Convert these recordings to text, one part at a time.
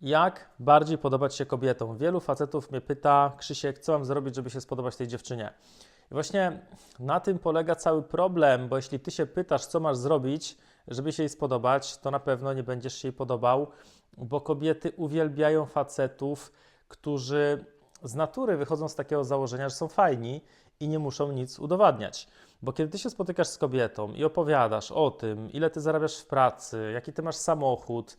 Jak bardziej podobać się kobietom? Wielu facetów mnie pyta, Krzysiek, co mam zrobić, żeby się spodobać tej dziewczynie? I właśnie na tym polega cały problem, bo jeśli ty się pytasz, co masz zrobić, żeby się jej spodobać, to na pewno nie będziesz się jej podobał, bo kobiety uwielbiają facetów, którzy z natury wychodzą z takiego założenia, że są fajni i nie muszą nic udowadniać. Bo kiedy ty się spotykasz z kobietą i opowiadasz o tym, ile ty zarabiasz w pracy, jaki ty masz samochód,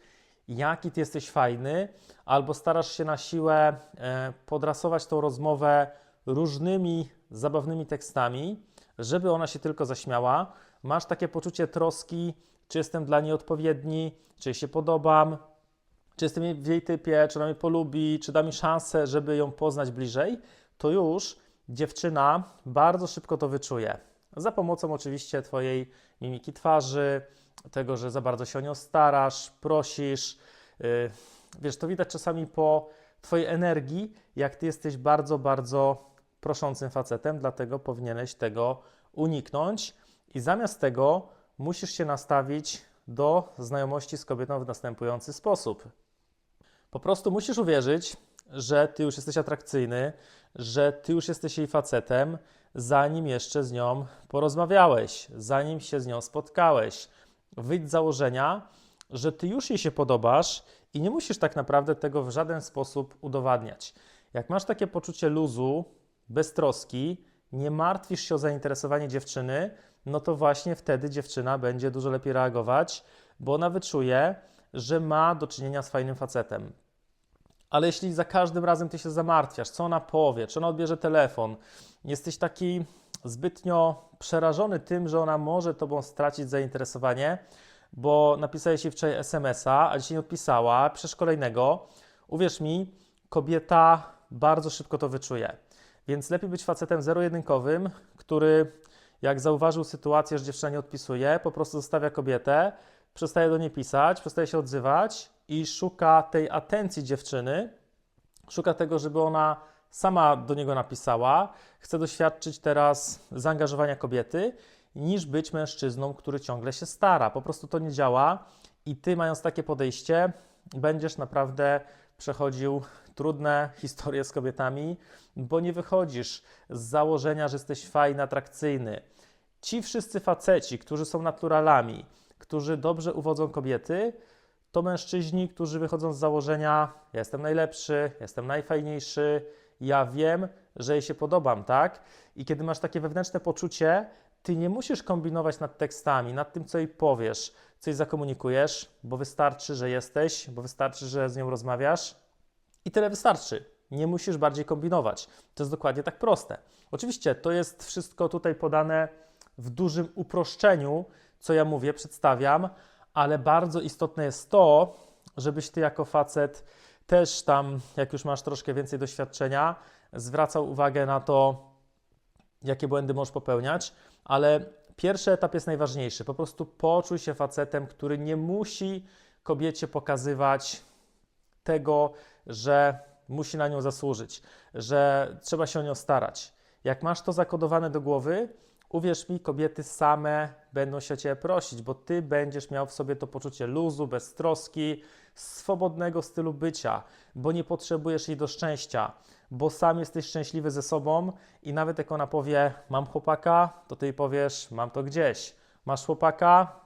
jaki ty jesteś fajny, albo starasz się na siłę e, podrasować tą rozmowę różnymi zabawnymi tekstami, żeby ona się tylko zaśmiała, masz takie poczucie troski, czy jestem dla niej odpowiedni, czy jej się podobam, czy jestem w jej typie, czy ona mnie polubi, czy da mi szansę, żeby ją poznać bliżej, to już dziewczyna bardzo szybko to wyczuje. Za pomocą oczywiście Twojej mimiki twarzy, tego, że za bardzo się o nią starasz, prosisz. Yy, wiesz, to widać czasami po Twojej energii, jak Ty jesteś bardzo, bardzo proszącym facetem, dlatego powinieneś tego uniknąć i zamiast tego musisz się nastawić do znajomości z kobietą w następujący sposób. Po prostu musisz uwierzyć, że ty już jesteś atrakcyjny, że ty już jesteś jej facetem, zanim jeszcze z nią porozmawiałeś, zanim się z nią spotkałeś. Wyjdź z założenia, że ty już jej się podobasz i nie musisz tak naprawdę tego w żaden sposób udowadniać. Jak masz takie poczucie luzu, bez troski, nie martwisz się o zainteresowanie dziewczyny, no to właśnie wtedy dziewczyna będzie dużo lepiej reagować, bo ona wyczuje, że ma do czynienia z fajnym facetem. Ale jeśli za każdym razem ty się zamartwiasz, co ona powie, czy ona odbierze telefon, jesteś taki zbytnio przerażony tym, że ona może tobą stracić zainteresowanie, bo napisałeś jej wczoraj SMS-a, a dzisiaj nie odpisała, przecież kolejnego, uwierz mi, kobieta bardzo szybko to wyczuje. Więc lepiej być facetem zero-jedynkowym, który jak zauważył sytuację, że dziewczyna nie odpisuje, po prostu zostawia kobietę, przestaje do niej pisać, przestaje się odzywać i szuka tej atencji dziewczyny, szuka tego, żeby ona sama do niego napisała, chce doświadczyć teraz zaangażowania kobiety, niż być mężczyzną, który ciągle się stara. Po prostu to nie działa i ty, mając takie podejście, będziesz naprawdę przechodził trudne historie z kobietami, bo nie wychodzisz z założenia, że jesteś fajny, atrakcyjny. Ci wszyscy faceci, którzy są naturalami, którzy dobrze uwodzą kobiety, to mężczyźni, którzy wychodzą z założenia: Ja jestem najlepszy, jestem najfajniejszy, ja wiem, że jej się podobam, tak? I kiedy masz takie wewnętrzne poczucie, ty nie musisz kombinować nad tekstami, nad tym, co jej powiesz, coś zakomunikujesz, bo wystarczy, że jesteś, bo wystarczy, że z nią rozmawiasz i tyle wystarczy. Nie musisz bardziej kombinować. To jest dokładnie tak proste. Oczywiście to jest wszystko tutaj podane w dużym uproszczeniu, co ja mówię, przedstawiam, ale bardzo istotne jest to, żebyś ty jako facet też tam, jak już masz troszkę więcej doświadczenia, zwracał uwagę na to, jakie błędy możesz popełniać, ale pierwszy etap jest najważniejszy. Po prostu poczuj się facetem, który nie musi kobiecie pokazywać tego, że musi na nią zasłużyć, że trzeba się o nią starać. Jak masz to zakodowane do głowy, uwierz mi, kobiety same będą się Ciebie prosić, bo Ty będziesz miał w sobie to poczucie luzu, beztroski, swobodnego stylu bycia, bo nie potrzebujesz jej do szczęścia, bo sam jesteś szczęśliwy ze sobą i nawet jak ona powie, mam chłopaka, to Ty jej powiesz, mam to gdzieś. Masz chłopaka,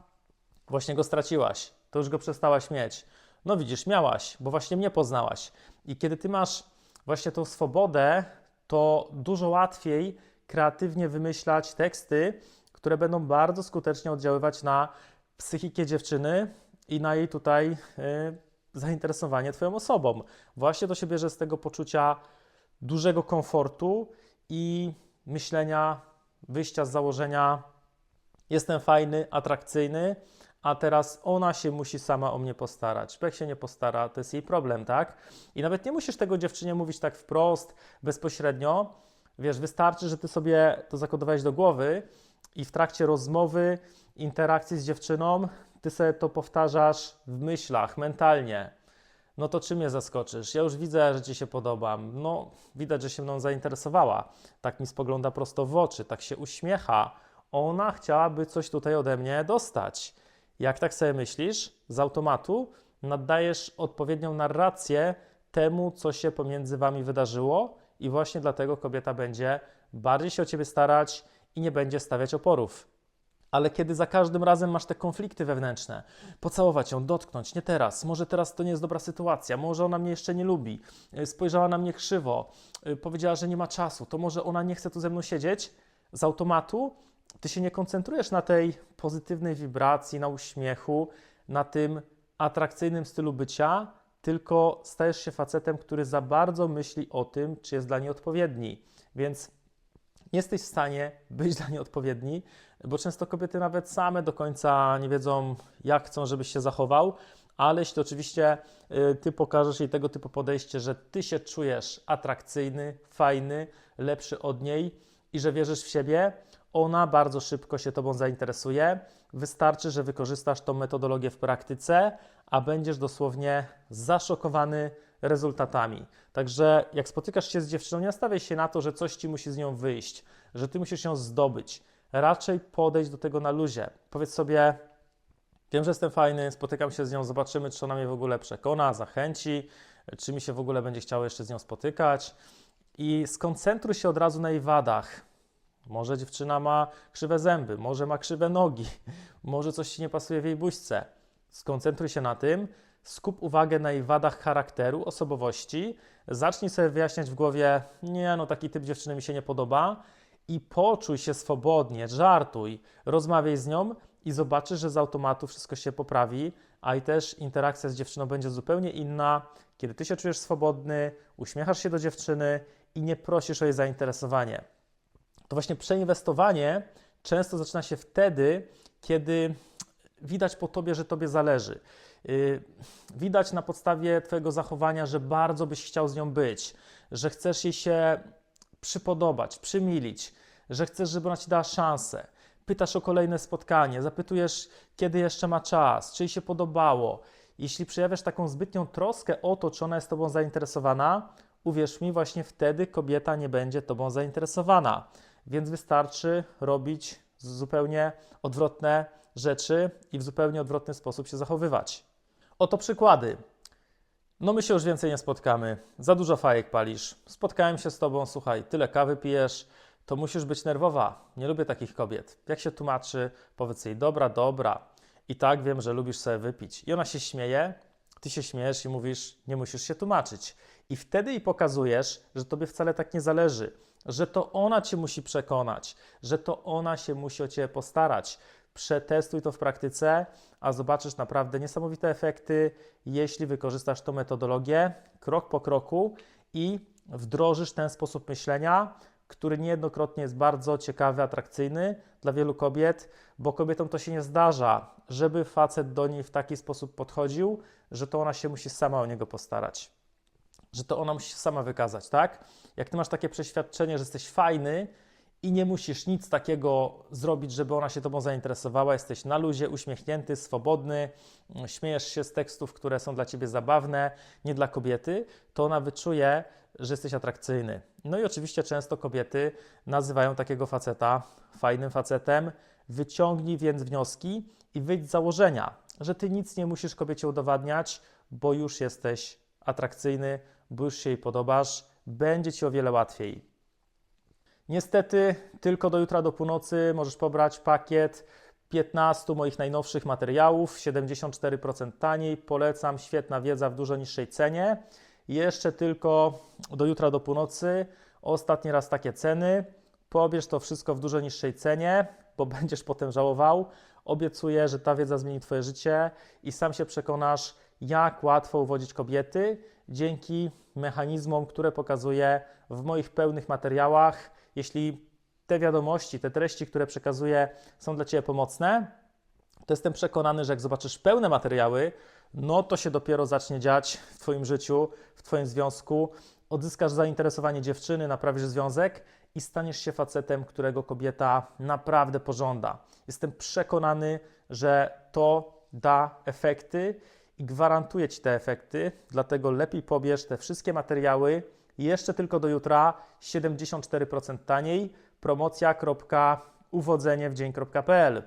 właśnie go straciłaś, to już go przestałaś mieć. No widzisz, miałaś, bo właśnie mnie poznałaś. I kiedy Ty masz właśnie tą swobodę, to dużo łatwiej kreatywnie wymyślać teksty, które będą bardzo skutecznie oddziaływać na psychikę dziewczyny i na jej tutaj y, zainteresowanie Twoją osobą. Właśnie to się bierze z tego poczucia dużego komfortu i myślenia, wyjścia z założenia: jestem fajny, atrakcyjny, a teraz ona się musi sama o mnie postarać. Bo jak się nie postara, to jest jej problem, tak? I nawet nie musisz tego dziewczynie mówić tak wprost, bezpośrednio. Wiesz, wystarczy, że ty sobie to zakodowałeś do głowy i w trakcie rozmowy, interakcji z dziewczyną, ty sobie to powtarzasz w myślach, mentalnie. No to czym mnie zaskoczysz? Ja już widzę, że ci się podobam. No, widać, że się mną zainteresowała. Tak mi spogląda prosto w oczy, tak się uśmiecha. Ona chciałaby coś tutaj ode mnie dostać. Jak tak sobie myślisz, z automatu nadajesz odpowiednią narrację temu, co się pomiędzy wami wydarzyło, i właśnie dlatego kobieta będzie bardziej się o ciebie starać i nie będzie stawiać oporów. Ale kiedy za każdym razem masz te konflikty wewnętrzne, pocałować ją, dotknąć, nie teraz, może teraz to nie jest dobra sytuacja, może ona mnie jeszcze nie lubi, y, spojrzała na mnie krzywo, y, powiedziała, że nie ma czasu, to może ona nie chce tu ze mną siedzieć, z automatu ty się nie koncentrujesz na tej pozytywnej wibracji, na uśmiechu, na tym atrakcyjnym stylu bycia, tylko stajesz się facetem, który za bardzo myśli o tym, czy jest dla niej odpowiedni. Więc nie jesteś w stanie być dla niej odpowiedni, bo często kobiety nawet same do końca nie wiedzą, jak chcą, żebyś się zachował, ale jeśli oczywiście y, ty pokażesz jej tego typu podejście, że ty się czujesz atrakcyjny, fajny, lepszy od niej i że wierzysz w siebie, ona bardzo szybko się tobą zainteresuje. Wystarczy, że wykorzystasz tą metodologię w praktyce, a będziesz dosłownie zaszokowany rezultatami. Także jak spotykasz się z dziewczyną, nie nastawiaj się na to, że coś ci musi z nią wyjść, że ty musisz ją zdobyć. Raczej podejść do tego na luzie. Powiedz sobie, wiem, że jestem fajny, spotykam się z nią, zobaczymy, czy ona mnie w ogóle przekona, zachęci, czy mi się w ogóle będzie chciało jeszcze z nią spotykać. I skoncentruj się od razu na jej wadach. Może dziewczyna ma krzywe zęby, może ma krzywe nogi, może coś ci nie pasuje w jej buźce. Skoncentruj się na tym, skup uwagę na jej wadach charakteru, osobowości, zacznij sobie wyjaśniać w głowie, nie no, taki typ dziewczyny mi się nie podoba i poczuj się swobodnie, żartuj, rozmawiaj z nią i zobaczysz, że z automatu wszystko się poprawi, a i też interakcja z dziewczyną będzie zupełnie inna, kiedy ty się czujesz swobodny, uśmiechasz się do dziewczyny i nie prosisz o jej zainteresowanie. To właśnie przeinwestowanie często zaczyna się wtedy, kiedy widać po tobie, że tobie zależy. Yy, Widać na podstawie Twojego zachowania, że bardzo byś chciał z nią być, że chcesz jej się przypodobać, przymilić, że chcesz, żeby ona Ci dała szansę. Pytasz o kolejne spotkanie, zapytujesz, kiedy jeszcze ma czas, czy jej się podobało. Jeśli przejawiasz taką zbytnią troskę o to, czy ona jest Tobą zainteresowana, uwierz mi, właśnie wtedy kobieta nie będzie Tobą zainteresowana. Więc wystarczy robić zupełnie odwrotne rzeczy i w zupełnie odwrotny sposób się zachowywać. Oto przykłady. No my się już więcej nie spotkamy. Za dużo fajek palisz. Spotkałem się z tobą, słuchaj, tyle kawy pijesz, to musisz być nerwowa. Nie lubię takich kobiet. Jak się tłumaczy, powiedz jej, dobra, dobra. I tak wiem, że lubisz sobie wypić. I ona się śmieje, ty się śmiejesz i mówisz, nie musisz się tłumaczyć. I wtedy jej pokazujesz, że tobie wcale tak nie zależy, że to ona cię musi przekonać, że to ona się musi o ciebie postarać. Przetestuj to w praktyce, a zobaczysz naprawdę niesamowite efekty, jeśli wykorzystasz tą metodologię krok po kroku i wdrożysz ten sposób myślenia, który niejednokrotnie jest bardzo ciekawy, atrakcyjny dla wielu kobiet, bo kobietom to się nie zdarza, żeby facet do niej w taki sposób podchodził, że to ona się musi sama o niego postarać. Że to ona musi się sama wykazać, tak? Jak ty masz takie przeświadczenie, że jesteś fajny, i nie musisz nic takiego zrobić, żeby ona się Tobą zainteresowała. Jesteś na luzie, uśmiechnięty, swobodny, śmiejesz się z tekstów, które są dla Ciebie zabawne, nie dla kobiety, to ona wyczuje, że jesteś atrakcyjny. No i oczywiście często kobiety nazywają takiego faceta fajnym facetem. Wyciągnij więc wnioski i wyjdź z założenia, że Ty nic nie musisz kobiecie udowadniać, bo już jesteś atrakcyjny, bo już się jej podobasz, będzie Ci o wiele łatwiej. Niestety, tylko do jutra do północy możesz pobrać pakiet 15 moich najnowszych materiałów, 74% taniej. Polecam, świetna wiedza w dużo niższej cenie. Jeszcze tylko do jutra do północy. Ostatni raz takie ceny. Pobierz to wszystko w dużo niższej cenie, bo będziesz potem żałował. Obiecuję, że ta wiedza zmieni Twoje życie i sam się przekonasz, jak łatwo uwodzić kobiety dzięki mechanizmom, które pokazuję w moich pełnych materiałach. Jeśli te wiadomości, te treści, które przekazuję, są dla Ciebie pomocne, to jestem przekonany, że jak zobaczysz pełne materiały, no to się dopiero zacznie dziać w Twoim życiu, w Twoim związku. Odzyskasz zainteresowanie dziewczyny, naprawisz związek i staniesz się facetem, którego kobieta naprawdę pożąda. Jestem przekonany, że to da efekty i gwarantuję Ci te efekty, dlatego lepiej pobierz te wszystkie materiały jeszcze tylko do jutra 74% taniej. Promocja.uwodzeniewdzień.pl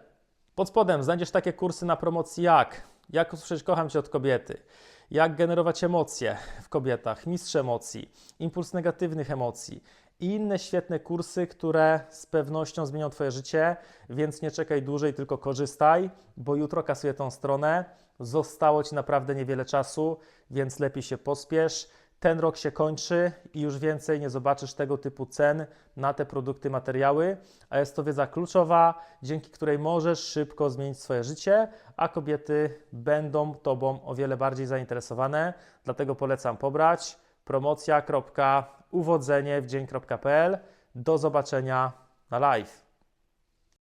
Pod spodem znajdziesz takie kursy na promocji jak jak usłyszeć kocham Cię od kobiety, jak generować emocje w kobietach, mistrz emocji, impuls negatywnych emocji i inne świetne kursy, które z pewnością zmienią Twoje życie, więc nie czekaj dłużej, tylko korzystaj, bo jutro kasuję tą stronę. Zostało Ci naprawdę niewiele czasu, więc lepiej się pospiesz. Ten rok się kończy i już więcej nie zobaczysz tego typu cen na te produkty, materiały, a jest to wiedza kluczowa, dzięki której możesz szybko zmienić swoje życie, a kobiety będą Tobą o wiele bardziej zainteresowane. Dlatego polecam pobrać promocja.uwodzeniewdzień.pl. Do zobaczenia na live.